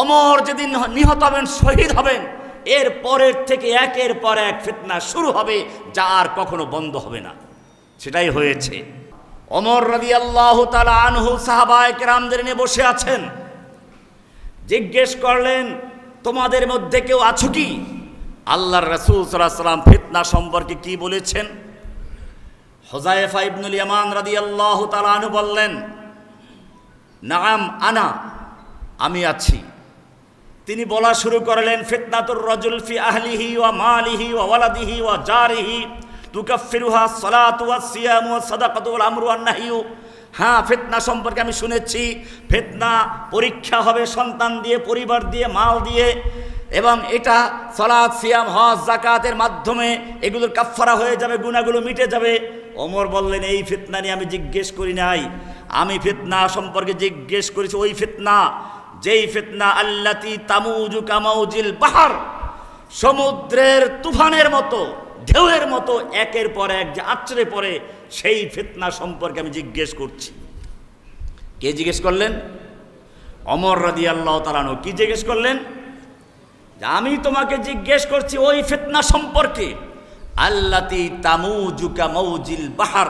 অমর যেদিন নিহত হবেন, শহীদ হবেন, এর পরের থেকে একের পর এক ফিতনা শুরু হবে, যা আর কখনো বন্ধ হবে না। সেটাই হয়েছে। অমর রাদি আল্লাহ তালা আনহু সাহাবায় কেরামদের নিয়ে বসে আছেন। জিজ্ঞেস করলেন, তোমাদের মধ্যে কেউ আছো কি? আল্লাহর রসুল সাল্লাহ সাল্লাম ফিতনা সম্পর্কে কি বলেছেন? হোজাইফা ইবনুল ইয়ামান রাদি আল্লাহ তালানু বললেন, নাম আনা, আমি আছি। তিনি বলা শুরু করলেন, ফিতনাতুর রজুল ফি আহলিহি ওয়া মালিহি ওয়া ওয়ালাদিহি ওয়া জারিহি, তুকাফিরুহা সালাতু ওয়া সিয়াম ওয়া সাদাকাতু ওয়াল আমরু ওয়ান নাহিয়ু। হ্যাঁ ফিতনা সম্পর্কে আমি শুনেছি। ফিতনা পরীক্ষা হবে সন্তান দিয়ে, পরিবার দিয়ে, মাল দিয়ে, এবং এটা সলাদ সিয়াম, হজ জাকাতের মাধ্যমে এগুলোর কাফফারা হয়ে যাবে, গুণাগুলো মিটে যাবে। ওমর বললেন, এই ফিতনা নিয়ে আমি জিজ্ঞেস করি নাই। আমি ফিতনা সম্পর্কে জিজ্ঞেস করেছি, ওই ফিতনা যেই ফিতনা আল্লাতি তামুজু কামাউজিল বাহার, সমুদ্রের তুফানের মতো, ঢেউয়ের মতো একের পর এক যে আছড়ে পড়ে, সেই ফিতনা সম্পর্কে আমি জিজ্ঞেস করছি। কে জিজ্ঞেস করলেন? অমর রাদি আল্লাহ তালানো কি জিজ্ঞেস করলেন? আমি তোমাকে জিজ্ঞেস করছি ওই ফিতনা সম্পর্কে। আল্লাতি তামুজুকা মৌজিল বাহার,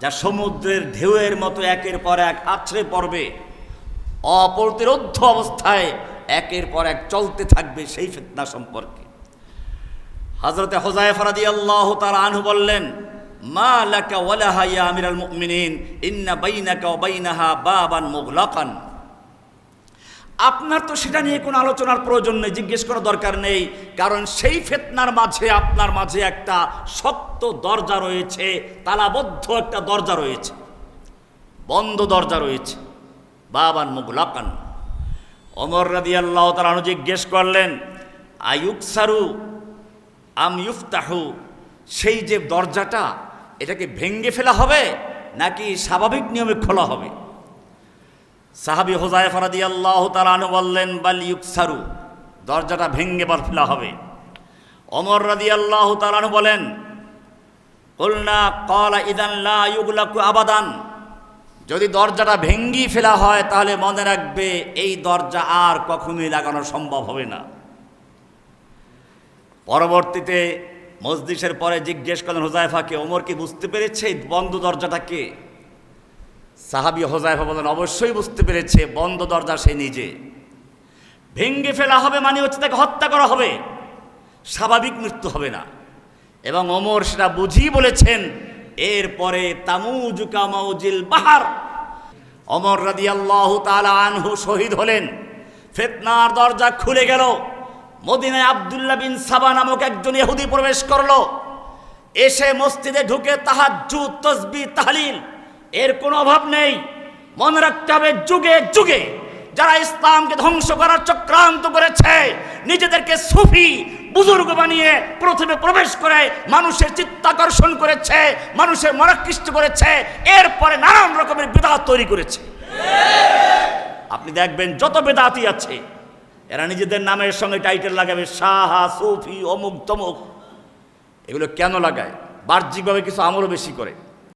যা সমুদ্রের ঢেউয়ের মতো একের পর এক আছড়ে পড়বে। অপ্রতিরোধ অবস্থায় একের পর এক চলতে থাকবে সেই ফিতনা সম্পর্কে। হজরতে হোজায় ফরাদি আল্লাহ তার আনহু বললেন, মা লাকা ওয়ালাহা ইয়া আমিরাল মুমিনিন, ইন্না বাইনাকা ওয়া বাইনাহা বাবান মুগলাকান। আপনার তো সেটা নিয়ে কোনো আলোচনার প্রয়োজন নেই, জিজ্ঞেস করার দরকার নেই, কারণ সেই ফেতনার মাঝে, আপনার মাঝে একটা শক্ত দরজা রয়েছে, তালাবদ্ধ একটা দরজা রয়েছে, বন্ধ দরজা রয়েছে। বাবান মুগলাকান। অমর রাদি আল্লাহ তালু জিজ্ঞেস করলেন আয়ুক সারু আম ইউফতাহু? সেই যে দরজাটা, এটাকে ভেঙ্গে ফেলা হবে নাকি স্বাভাবিক নিয়মে খোলা হবে? সাহাবি হোজায় ফরাদি আল্লাহ তালানু বললেন, বাল ইউকসারু, দরজাটা ভেঙ্গে বার ফেলা হবে। অমর রাদি আল্লাহ তালানু বলেন, কলনা কলা ইদান লা ইউগলাকু আবাদান। যদি দরজাটা ভেঙ্গি ফেলা হয়, তাহলে মনে রাখবে এই দরজা আর কখনোই লাগানো সম্ভব হবে না। পরবর্তীতে মসজিষের পরে জিজ্ঞেস করলেন হোজাইফাকে ওমর কি বুঝতে পেরেছে বন্ধ দরজাটাকে সাহাবি হোজাইফা বলেন অবশ্যই বুঝতে পেরেছে, বন্ধ দরজা সে নিজে। ভেঙ্গে ফেলা হবে মানে হচ্ছে তাকে হত্যা করা হবে। স্বাভাবিক মৃত্যু হবে না। এবং ওমর সেটা বুঝি বলেছেন এরপরে তামুজুকা মৌজিল বাহার। অমর রাদি আল্লাহ আনহু শহীদ হলেন। ফেতনার দরজা খুলে গেল। মদিনায় আবদুল্লাহ বিন সাবা নামক একজন ইহুদি প্রবেশ করল। এসে মসজিদে ঢুকে তাহাজ্জু তসবি, তাহলিল, এর কোনো অভাব নেই। মনে রাখতে হবে যুগে যুগে যারা ইসলামকে ধ্বংস করার চক্রান্ত করেছে, নিজেদেরকে সুফি বুজুর্গ বানিয়ে প্রথমে প্রবেশ করে মানুষের চিত্তাকর্ষণ করেছে, মানুষের মনাকৃষ্ট করেছে, এরপরে নানান রকমের বেদাত তৈরি করেছে। আপনি দেখবেন যত বেদাতি আছে, এরা নিজেদের নামের সঙ্গে টাইটেল লাগাবে, সাহা, সুফি, অমুক, তমুক। এগুলো কেন লাগায়? বাহ্যিকভাবে কিছু আমলও বেশি করে।